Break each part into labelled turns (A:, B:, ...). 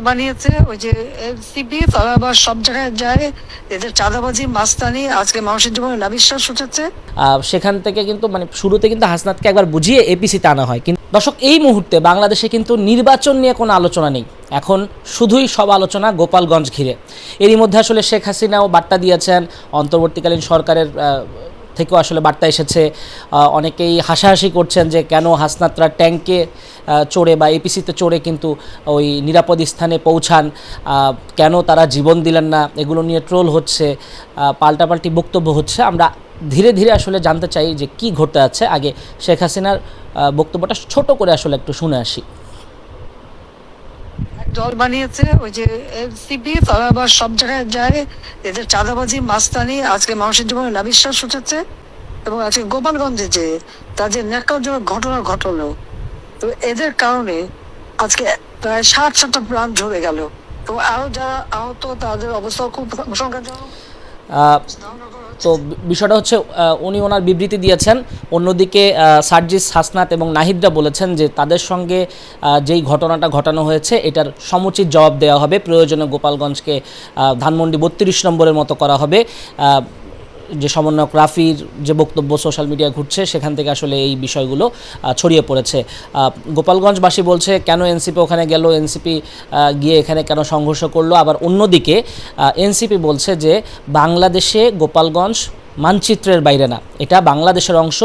A: বানিয়েছে, ওই যে এনসিপি তারা আবার সব জায়গায় যায়। এদের চাঁদাবাজি, মাস্তানি, আজকে মানুষের জীবনে নাবিশ্বাস উঠেছে।
B: সেখান থেকে কিন্তু মানে শুরুতে কিন্তু হাসনাতকে একবার বুঝিয়ে এপিসিতে আনা হয়। কিন্তু দর্শক, এই মুহূর্তে বাংলাদেশে কিন্তু নির্বাচন নিয়ে কোনো আলোচনা নেই। এখন শুধুই সব আলোচনা গোপালগঞ্জ ঘিরে। এরই মধ্যে আসলে শেখ হাসিনাও বার্তা দিয়েছেন, অন্তর্বর্তীকালীন সরকারের থেকেও আসলে বার্তা এসেছে অনেকেই হাসাহাসি করছেন যে কেন হাসনাতরা ট্যাঙ্কে চড়ে বা এপিসিতে চড়ে কিন্তু ওই নিরাপদ স্থানে পৌঁছান কেন তারা জীবন দিলেন না, এগুলো নিয়ে ট্রোল হচ্ছে পাল্টাপাল্টি বক্তব্য হচ্ছে। আমরা ধীরে ধীরে আসলে জানতে চাই যে কি ঘটতে যাচ্ছে আগে শেখ হাসিনার বক্তব্যটা ছোট করে আসলে একটু শুনে আসি।
A: দল বানিয়েছে, ওই যে এনসিপি, তারা আবার সব জায়গায় যায়। এদের চাঁদাবাজি, মাস্তানি, আজকে মানুষের জীবনে নাবিশ্বাস উঠেছে। এবং আজকে গোপালগঞ্জে যে তাদের ন্যাকজন ঘটনা ঘটলো, তো এদের কারণে আজকে প্রায় ষাট সাতটা প্রাণ ঝরে গেল। তো আরও যারা আহত, তাদের অবস্থা খুব সংখ্যাজনক।
B: তো বিষয়টা হচ্ছে উনি ওনার বিবৃতি দিয়েছেন। অন্যদিকে সার্জিস হাসনাত এবং নাহিদরা বলেছেন যে তাদের সঙ্গে যেই ঘটনাটা ঘটানো হয়েছে, এটার সমুচিত জবাব দেওয়া হবে। প্রয়োজনে গোপালগঞ্জকে ধানমন্ডি বত্রিশ নম্বরের মতো করা হবে। যে সমন্বয়ক রাফির যে বক্তব্য সোশ্যাল মিডিয়ায় ঘুরছে, সেখান থেকে আসলে এই বিষয়গুলো ছড়িয়ে পড়েছে। গোপালগঞ্জবাসী বলছে, কেন এনসিপি ওখানে গেল? এনসিপি গিয়ে এখানে কেন সংঘর্ষ করল? আবার অন্যদিকে এনসিপি বলছে যে, বাংলাদেশে গোপালগঞ্জ মানচিত্রের বাইরে না। এটা বাংলাদেশের অংশ,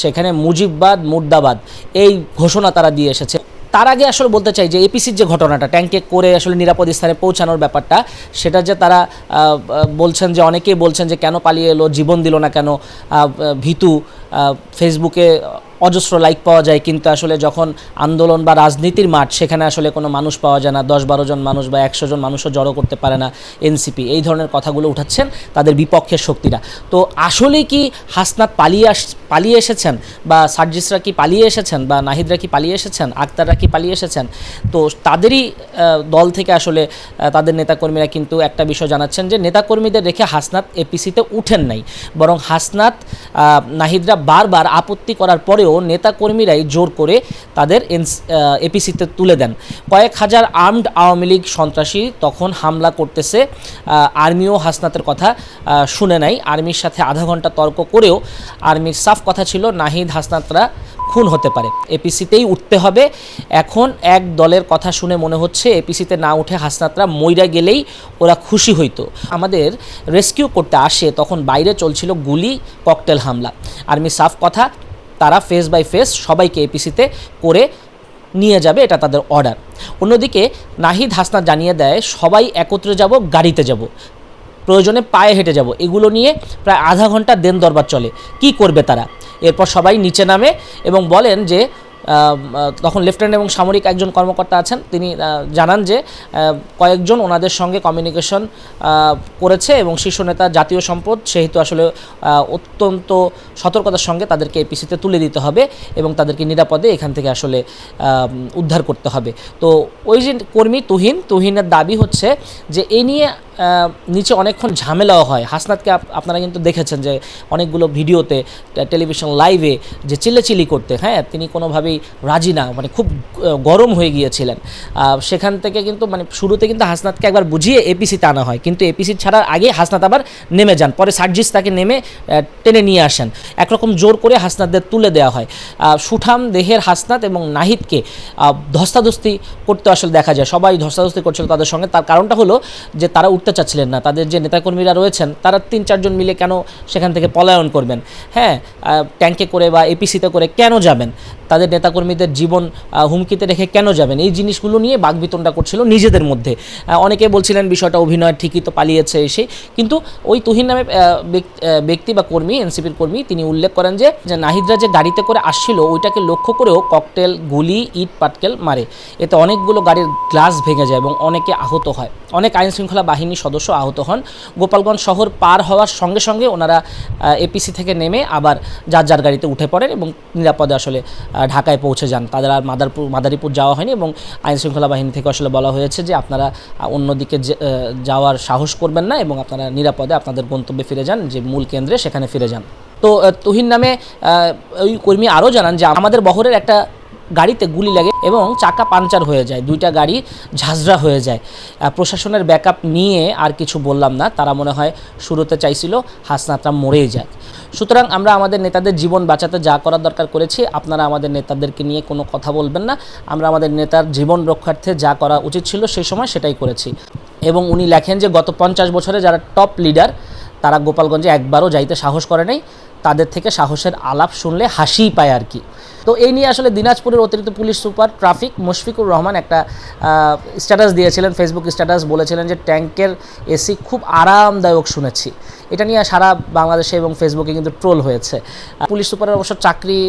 B: সেখানে মুজিববাদ, মুর্দাবাদ, এই ঘোষণা তারা দিয়ে এসেছে। তার আগে আসলে বলতে চাই যে এপিসির যে ঘটনাটা ট্যাঙ্কে করে আসলে নিরাপদ স্থানে পৌঁছানোর ব্যাপারটা, সেটা যে তারা বলছেন যে অনেকেই বলছেন যে কেন পালিয়ে এলো, জীবন দিল না কেন ভীতু ফেসবুকে অজস্র লাইক পাওয়া যায়, কিন্তু আসলে যখন আন্দোলন বা রাজনীতির মাঠ, সেখানে আসলে কোনো মানুষ পাওয়া যায় না। দশ বারো জন মানুষ বা একশো জন মানুষও জড়ো করতে পারে না এনসিপি এই ধরনের কথাগুলো উঠাচ্ছেন তাদের বিপক্ষের শক্তিরা। তো আসলেই কি হাসনাত পালিয়ে আস, পালিয়ে এসেছেন? বা সার্জিসরা কি পালিয়ে এসেছেন? বা নাহিদরা কি পালিয়ে এসেছেন? আক্তাররা কি পালিয়ে এসেছেন? তো তাদেরই দল থেকে আসলে তাদের নেতাকর্মীরা কিন্তু একটা বিষয় জানাচ্ছেন যে, নেতাকর্মীদের রেখে হাসনাত এপিসিতে উঠেন নাই। বরং হাসনাত নাহিদরা বারবার আপত্তি করার পরেও নেতাকর্মীরাই জোর করে তাদের এপিসিতে তুলে দেন। কয়েক হাজার আর্মড আওয়ামী লীগ সন্ত্রাসী তখন হামলা করতেছে। আর্মিও হাসনাতের কথা শুনে নাই। আর্মির সাথে আধা ঘণ্টা তর্ক করেও আর্মির সাফ কথা ছিল, নাহিদ হাসনাতরা খুন হতে পারে। এপিসিতেই উঠতে হবে। এখন এক দলের কথা শুনে মনে হচ্ছে, এপিসিতে না উঠে হাসনাতরা মইরা গেলেই ওরা খুশি হইতো। আমাদের রেস্কিউ করতে আসে, তখন বাইরে চলছিল গুলি, ককটেল হামলা। আর্মি সাফ কথা তারা ফেস বাই ফেস সবাইকে এপিসিতে করে নিয়ে যাবে, এটা তাদের অর্ডার অন্যদিকে নাহিদ হাসনা জানিয়ে দেয়, সবাই একত্রে যাব, গাড়িতে যাব। প্রয়োজনে পায়ে হেঁটে যাব। এগুলো নিয়ে প্রায় আধা ঘণ্টা দেন দরবার চলে। কি করবে তারা? এরপর সবাই নিচে নামে এবং বলেন যে তখন লেফটেন্যান্ট এবং সামরিক একজন কর্মকর্তা আছেন। তিনি জানান যে কয়েকজন ওনাদের সঙ্গে কমিউনিকেশন করেছে এবং শীর্ষ নেতা জাতীয় সম্পদ সেহেতু আসলে অত্যন্ত সতর্কতার সঙ্গে তাদেরকে এপিসিতে তুলে দিতে হবে এবং তাদেরকে নিরাপদে এখান থেকে আসলে উদ্ধার করতে হবে। তো ওই যে কর্মী তুহিন, তুহিনের দাবি হচ্ছে যে এই নিয়ে নিচে অনেকক্ষণ ঝামেলাও হয়। হাসনাতকে আপ- আপনারা কিন্তু দেখেছেন যে অনেকগুলো ভিডিওতে টেলিভিশন লাইভে যে চিল্লাচিল্লি করতে হ্যাঁ তিনি কোনোভাবেই রাজি না মানে খুব গরম হয়ে গিয়েছিলেন। সেখান থেকে কিন্তু মানে শুরুতে কিন্তু হাসনাতকে একবার বুঝিয়ে এপিসিতে আনা হয়। কিন্তু এপিসি ছাড়ার আগে হাসনাত আবার নেমে যান। পরে সার্জিস তাকে নেমে টেনে নিয়ে আসেন। একরকম জোর করে হাসনাতদের তুলে দেওয়া হয়। সুঠাম দেহের হাসনাত এবং নাহিদকে ধস্তাধস্তি করতে আসলে দেখা যায়। সবাই ধস্তাধস্তি করছিল তাদের সঙ্গে। তার কারণটা হলো যে তারা উঠতে চাচ্ছিলেন না। তাদের যে নেতাকর্মীরা রয়েছেন, তারা তিন, চারজন মিলে কেন সেখান থেকে পলায়ন করবেন? হ্যাঁ ট্যাঙ্কে করে বা এপিসিতে করে কেন যাবেন? তাদের নেতাকর্মীদের জীবন হুমকিতে রেখে কেন যাবেন? এই জিনিসগুলো নিয়ে বাগবিতনটা করছিল নিজেদের মধ্যে। অনেকে বলছিলেন বিষয়টা অভিনয় ঠিকই তো পালিয়েছে এসে। কিন্তু ওই তুহিন নামে ব্যক্তি বা কর্মী, এনসিপির কর্মী, তিনি উল্লেখ করেন যে নাহিদরা যে গাড়িতে করে আসছিল, ওইটাকে লক্ষ্য করেও ককটেল, গুলি, ইট, পাটকেল মারে। এতে অনেকগুলো গাড়ির গ্লাস ভেঙে যায় এবং অনেকে আহত হয়। অনেক আইন শৃঙ্খলা বাহিনীর সদস্য আহত হন। গোপালগঞ্জ শহর পার হওয়ার সঙ্গে সঙ্গে ওনারা এপিসি থেকে নেমে আবার যার যার গাড়িতে উঠে পড়েন এবং নিরাপদে আসলে ঢাকায় পৌঁছে যান। তাদের আর মাদারপুর মাদারীপুর যাওয়া হয়নি এবং আইন শৃঙ্খলা বাহিনী থেকে আসলে বলা হয়েছে যে আপনারা অন্যদিকে যাওয়ার সাহস করবেন না এবং আপনারা নিরাপদে আপনাদের গন্তব্যে ফিরে যান, যে মূল কেন্দ্রে সেখানে ফিরে যান। তো তুহিন নামে ওই কর্মী আরও জানান যে আমাদের বহরের একটা গাড়িতে গুলি লাগে এবং চাকা পাঞ্চার হয়ে যায়, দুইটা গাড়ি ঝাঁঝরা হয়ে যায়। প্রশাসনের ব্যাকআপ নিয়ে আর কিছু বললাম না, তারা মনে হয় শুরুতে চাইছিল হাসনাতরা মরেই যায় সুতরাং আমরা আমাদের নেতাদের জীবন বাঁচাতে যা করার দরকার করেছি, আপনারা আমাদের নেতাদেরকে নিয়ে কোনো কথা বলবেন না, আমরা আমাদের নেতার জীবন রক্ষার্থে যা করা উচিত ছিল সেই সময় সেটাই করেছি। এবং উনি লেখেন যে, গত পঞ্চাশ বছরে যারা টপ লিডার তারা গোপালগঞ্জে একবারও যাইতে সাহস করে নাই। তাদের থেকে সাহসের আলাপ শুনলে হাসিই পায় আর কি। তো এই নিয়ে আসলে দিনাজপুরের অতিরিক্ত police super traffic Mushfiqur Rahman একটা স্ট্যাটাস দিয়েছিলেন ফেসবুক স্ট্যাটাস বলেছিলেন যে ট্যাঙ্কের এসি খুব আরামদায়ক শুনেছি। এটা নিয়ে সারা বাংলাদেশে এবং ফেসবুকে কিন্তু ট্রোল হয়েছে। পুলিশ সুপারের অবশ্য চাকরি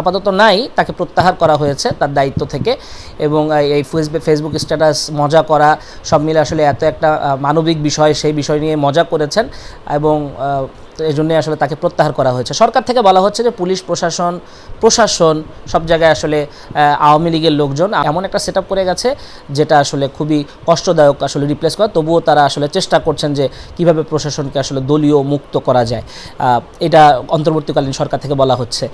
B: আপাতত নাই, তাকে প্রত্যাহার করা হয়েছে তার দায়িত্ব থেকে। এবং এই ফেসবুক স্ট্যাটাস, মজা করা, সব মিলে আসলে এত একটা মানবিক বিষয়, সেই বিষয় নিয়ে মজা করেছেন। এবং এই জন্যই আসলে তাকে প্রত্যাহার করা হয়েছে। সরকার থেকে বলা হচ্ছে যে পুলিশ, প্রশাসন প্রশাসন সব জায়গায় আসলে আওয়ামী লীগের লোকজন এমন একটা সেট করে গেছে, যেটা আসলে খুবই কষ্টদায়ক আসলে রিপ্লেস করা। তবুও তারা আসলে চেষ্টা করছেন যে কীভাবে প্রশাসনকে আসলে দলীয় মুক্ত করা যায়। এটা অন্তর্বর্তীকালীন সরকার থেকে বলা হচ্ছে।